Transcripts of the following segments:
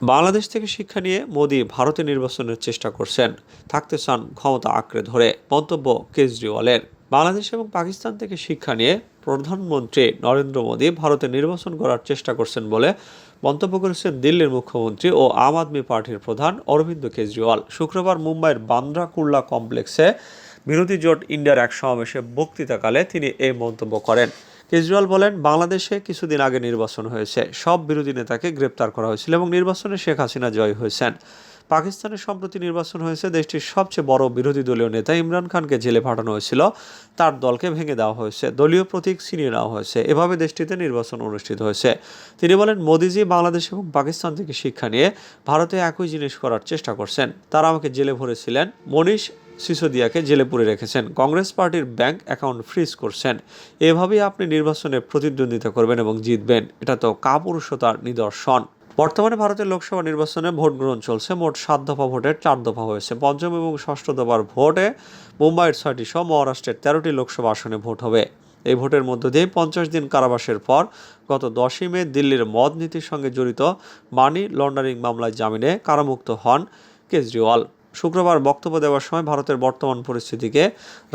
বাংলাদেশ থেকে শিক্ষা নিয়ে মোদী ভারতে নির্বাচনের চেষ্টা করছেন। থাকতে চান ক্ষমতা আঁকড়ে ধরে, মন্তব্য কেজরিওয়ালের। বাংলাদেশ এবং পাকিস্তান থেকে শিক্ষা নিয়ে প্রধানমন্ত্রী নরেন্দ্র মোদী ভারতে নির্বাচন করার চেষ্টা করছেন বলে মন্তব্য করেছেন দিল্লির মুখ্যমন্ত্রী ও আম আদমি পার্টির প্রধান অরবিন্দ কেজরিওয়াল। শুক্রবার মুম্বাইয়ের বান্দ্রা কুর্লা কমপ্লেক্সে বিরোধী জোট ইন্ডিয়ার এক সমাবেশে বক্তৃতাকালে তিনি এই মন্তব্য করেন। কেজরিওয়াল বলেন, বাংলাদেশে কিছুদিন আগে নির্বাচন হয়েছে। সব বিরোধী নেতাকে গ্রেপ্তার করা হয়েছিল এবং নির্বাচনে শেখ হাসিনা জয় হয়েছেন। পাকিস্তানে সম্প্রতি নির্বাচন হয়েছে, দেশটির সবচেয়ে বড় বিরোধী দলীয় নেতা ইমরান খানকে জেলে পাঠানো হয়েছিল। তার দলকে ভেঙে দেওয়া হয়েছে, দলীয় প্রতীক ছিনিয়ে নেওয়া হয়েছে। এভাবে দেশটিতে নির্বাচন অনুষ্ঠিত হয়েছে। তিনি বলেন, মোদিজি বাংলাদেশ এবং পাকিস্তান থেকে শিক্ষা নিয়ে ভারতে একই জিনিস করার চেষ্টা করছেন। তারা আমাকে জেলে ভরেছিলেন। মনীষ সিসোদিয়াকে জেলে পুরে রেখেছেন। কংগ্রেস পার্টির ব্যাংক অ্যাকাউন্ট ফ্রিজ করছেন। এভাবেই আপনি নির্বাচনে প্রতিদ্বন্দ্বিতা করবেন এবং জিতবেন। এটা তো কাপুরুষতার নিদর্শন। বর্তমানে ভারতের লোকসভা নির্বাচনে ভোট গ্রহণ চলছে। মোট সাত দফা ভোটের চার দফা হয়েছে। পঞ্চম এবং ষষ্ঠ দফার ভোটে মুম্বাইয়ের ছয়টি সহ মহারাষ্ট্রের তেরোটি লোকসভা আসনে ভোট হবে। এই ভোটের মধ্য দিয়ে পঞ্চাশ দিন কারাবাসের পর গত দশই মে দিল্লির মদ নীতির সঙ্গে জড়িত মানি লন্ডারিং মামলায় জামিনে কারামুক্ত হন কেজরিওয়াল। শুক্রবার বক্তব্য দেওয়ার সময় ভারতের বর্তমান পরিস্থিতিকে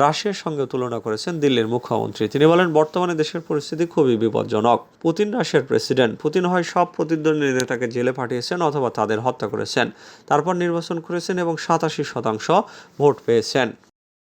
রাশিয়ার সঙ্গে তুলনা করেছেন দিল্লির মুখ্যমন্ত্রী। তিনি বলেন, বর্তমানে দেশের পরিস্থিতি খুবই বিপজ্জনক। পুতিন রাশিয়ার প্রেসিডেন্ট। পুতিন হয় সব প্রতিদ্বন্দ্বী নেতাকে জেলে পাঠিয়েছেন অথবা তাদের হত্যা করেছেন। তারপর নির্বাচন করেছেন এবং সাতাশি শতাংশ ভোট পেয়েছেন।